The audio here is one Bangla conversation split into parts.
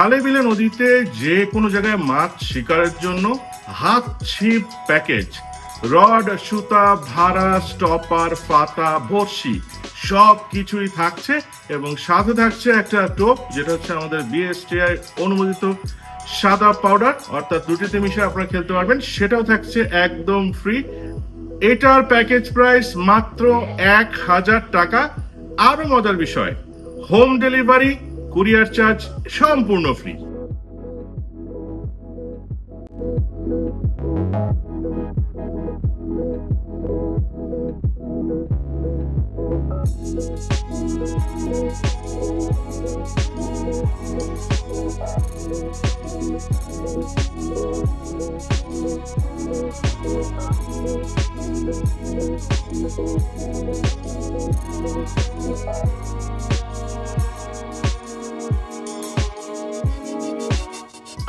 খালে বিলে নদীতে যে কোনো জায়গায় মাছ শিকারের জন্য হাত ছিপ প্যাকেজ। রড, সুতা, ভাড়া, স্টপার পাতা বড়শি সব কিছুই থাকছে এবং সাথে থাকছে একটা টোপ, যেটা হচ্ছে আমাদের বিএসটিআই অনুমোদিত সাদা পাউডার। অর্থাৎ দুটিতে মিশিয়ে আপনারা খেলতে পারবেন, সেটাও থাকছে একদম ফ্রি এটার প্যাকেজ প্রাইস মাত্র এক হাজার টাকা। আরও মজার বিষয় হোম ডেলিভারি কুরিয়ার চার্জ সম্পূর্ণ ফ্রি।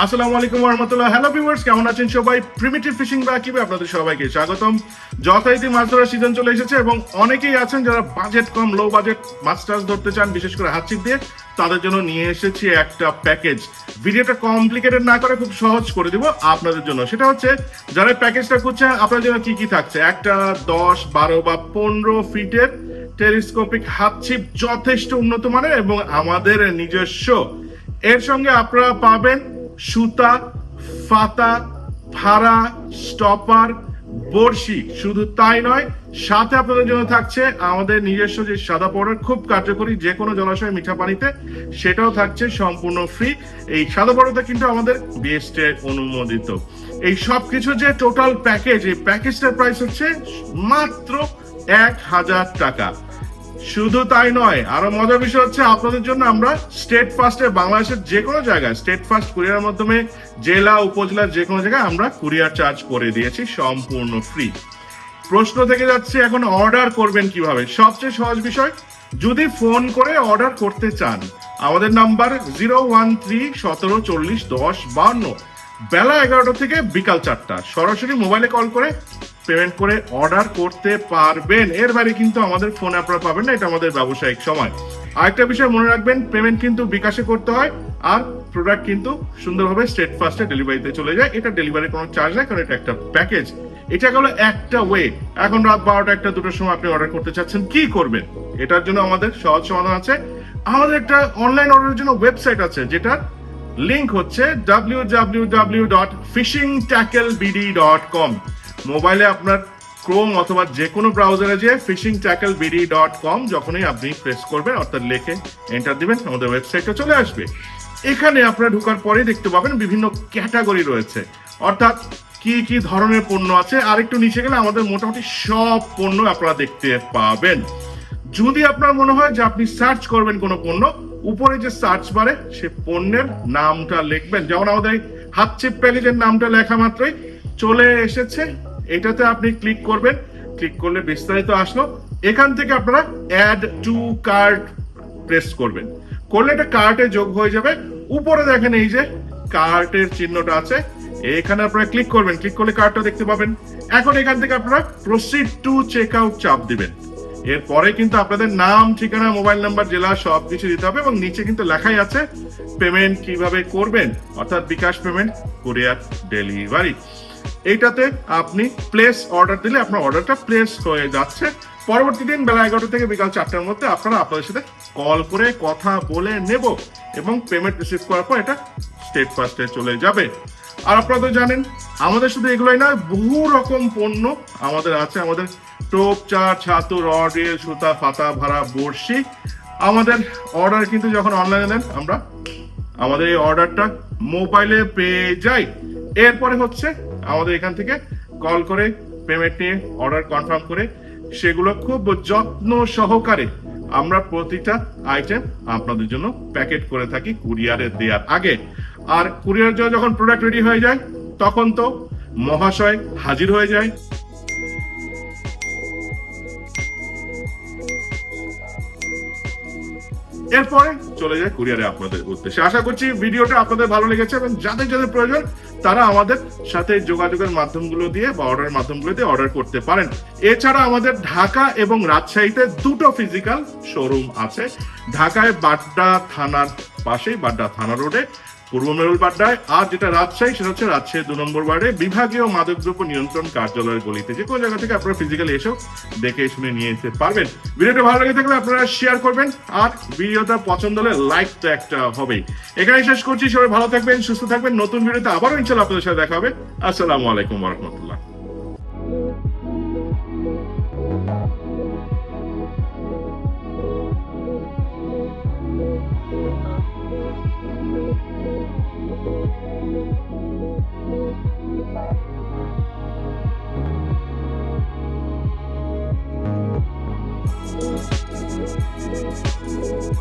আসসালামু আলাইকুম রহমতুল্লাহ হ্যালো ভিউয়ার্স কেমন আছেন সবাই? প্রিমিটিভ ফিশিং রাকিবে আপনাদের সবাইকে স্বাগতম। যথারীতি মাছ ধরার সিজন চলে এসেছে এবং অনেকেই আছেন যারা বাজেট কম লো বাজেট মাছ টাছ ধরতে চান, বিশেষ করে হাত ছিপ দিয়ে, তাদের জন্য নিয়ে এসেছি একটা প্যাকেজ ভিডিওটা কমপ্লিকেটেড না করে খুব সহজ করে দিব আপনাদের জন্য। সেটা হচ্ছে, যারা প্যাকেজটা খুঁজছেন আপনার জন্য কি কি থাকছে? একটা দশ, বারো বা পনেরো ফিটের টেলিস্কোপিক হাত ছিপ যথেষ্ট উন্নত মানের এবং আমাদের নিজস্ব। এর সঙ্গে আপনারা পাবেন সুতা, ফাতা, ভাড়া, স্টপার, বড়শি। শুধু তাই নয়, সাথে আপনাদের জন্য থাকছে আমাদের নিজস্ব যে সাদা পাউডার খুব কার্যকরী যে কোনো জলাশয় মিঠা পানিতে, সেটাও থাকছে সম্পূর্ণ ফ্রি এই সাদা পাউডারটা কিন্তু আমাদের বিএসটে অনুমোদিত। এই সব কিছু যে টোটাল প্যাকেজ এই প্যাকেজটার প্রাইস হচ্ছে মাত্র এক হাজার টাকা। শুধু তাই নয়, আরও মজার বিষয় হচ্ছে আপনাদের জন্য আমরা স্টেট ফার্স্টে বাংলাদেশের যে কোনো জায়গায় স্টেট ফার্স্ট কুরিয়ার মাধ্যমে জেলা উপজেলার যে কোনো জায়গায় আমরা কুরিয়ার চার্জ করে দিয়েছি সম্পূর্ণ ফ্রি প্রশ্ন থেকে যাচ্ছে, এখন অর্ডার করবেন কীভাবে? সবচেয়ে সহজ বিষয়, যদি ফোন করে অর্ডার করতে চান, আমাদের নাম্বার জিরো ওয়ান থ্রি সতেরো চল্লিশ দশ বান্ন। বেলা এগারোটা থেকে বিকাল চারটা। সরাসরি মোবাইলে কল করে পেমেন্ট করে অর্ডার করতে পারবেন। এর বাইরে কিন্তু আমাদের ফোন আপনারা পাবেন না, এটা আমাদের ব্যবসায়িক সময়। আরেকটা বিষয় মনে রাখবেন পেমেন্ট কিন্তু বিকাশে করতে হয়, আর প্রোডাক্ট কিন্তু সুন্দরভাবে স্টেট ফার্স্টে ডেলিভারিতে চলে যায়। এটা ডেলিভারির কোনো চার্জ নেই, কারণ এটা একটা প্যাকেজ এটা গেল একটা ওয়ে এখন রাত বারোটা একটা, দুটোর সময় আপনি অর্ডার করতে চাচ্ছেন, কি করবেন? এটার জন্য আমাদের সহজ সমাধান আছে। আমাদের একটা অনলাইন অর্ডারের জন্য ওয়েবসাইট আছে যেটা লিংক হচ্ছে www.fishingtackleBD.com মোবাইলে আপনার ক্রোম অথবা যে কোনো ব্রাউজারে যে fishing tackle BD dot com যখনই আপনি প্রেস করবেন, অর্থাৎ লেখে এন্টার দিবেন, আমাদের ওয়েবসাইটে চলে আসবে। এখানে আপনারা ঢোকার পরে দেখতে পাবেন বিভিন্ন ক্যাটাগরি রয়েছে। অর্থাৎ কি কি ধরনের পণ্য আছে আর একটু নিচে গেলে আমাদের মোটামুটি সব পণ্য আপনারা দেখতে পাবেন। যদি আপনার মনে হয় যে আপনি সার্চ করবেন কোনো পণ্য, উপরে যে সার্চ বারে সে পণ্যের নামটা লিখবেন। যেমন আমাদের এই হাত চিপ প্যাকেজের নামটা লেখা মাত্রই চলে এসেছে। এটাতে আপনি ক্লিক করবেন। ক্লিক করলে বিস্তারিত আসলো। এখান থেকে আপনারা অ্যাড টু কার্ট প্রেস করবেন। করলে এটা কার্টে যোগ হয়ে যাবে। উপরে দেখেন এই যে কার্টের চিহ্নটা আছে। এখানে আপনারা ক্লিক করবেন। ক্লিক করলে কার্ডটা দেখতে পাবেন। এখন এখান থেকে আপনারা প্রসিড টু চেক আউট চাপ দিবেন। এরপরে কিন্তু আপনাদের নাম, ঠিকানা মোবাইল নাম্বার জেলা সব কিছু দিতে হবে এবং নিচে কিন্তু লেখাই আছে পেমেন্ট কীভাবে করবেন? অর্থাৎ বিকাশ পেমেন্ট কুরিয়ার ডেলিভারি এইটাতে আপনি প্লেস অর্ডার দিলে আপনার অর্ডারটা প্লেস হয়ে যাচ্ছে। পরবর্তী দিন বেলা এগারোটা থেকে বিকাল চারটার মধ্যে আপনারা আপনাদের সাথে কল করে কথা বলে নেব এবং পেমেন্ট রিসিভ করার পর এটা স্টেট ফার্স্টে চলে যাবে। আর আপনারা তো জানেন, আমাদের শুধু এগুলোই না বহু রকম পণ্য আমাদের আছে। আমাদের টোপ, চা, ছাতু, রড সুতা, ফাতা, ভাড়া, বড়শি। আমাদের অর্ডার কিন্তু যখন অনলাইনে দেন আমরা আমাদের এই অর্ডারটা মোবাইলে পেয়ে যাই। এরপরে হচ্ছে আমাদের এখান থেকে কল করে পেমেন্ট নিয়ে অর্ডার কনফার্ম করে সেগুলো খুব যত্ন সহকারে আমরা প্রতিটা আইটেম আপনাদের জন্য প্যাকেট করে থাকি কুরিয়ারে দেওয়ার আগে। আর কুরিয়ার যখন প্রোডাক্ট রেডি হয়ে যায়, তখন তো মহাশয় হাজির হয়ে যায়। এরপরে চলে যায় কুরিয়ারে আপনাদের উদ্দেশ্যে। আশা করছি ভিডিওটা আপনাদের ভালো লেগেছে এবং যাদের যাদের প্রয়োজন, তারা আমাদের সাথে যোগাযোগের মাধ্যমগুলো দিয়ে বা অর্ডার মাধ্যমগুলো দিয়ে অর্ডার করতে পারেন। এছাড়া আমাদের ঢাকা এবং রাজশাহীতে দুটো ফিজিক্যাল শোরুম আছে। ঢাকায় বাড্ডা থানার পাশেই, বাড্ডা থানা রোডে। পূর্ব মেরুলপাড্ডায় আর যেটা রাজশাহী, সেটা হচ্ছে রাজশাহী দু নম্বর ওয়ার্ডে বিভাগীয় মাদকদ্রব্য নিয়ন্ত্রণ কার্যালয়ের গলিতে। যে কোনো জায়গা থেকে আপনারা ফিজিক্যালি এসেও দেখে শুনে নিয়ে যেতে পারবেন। ভিডিওটা ভালো লেগে থাকলে আপনারা শেয়ার করবেন আর ভিডিওটা পছন্দ হলে লাইক তো একটা হবেই। এখানে শেষ করছি, সবাই ভালো থাকবেন, সুস্থ থাকবেন। নতুন ভিডিওতে আবারও ইনশাল্লাহ আপনাদের সাথে দেখা হবে। আসসালামু আলাইকুম রহমতুল্লাহ।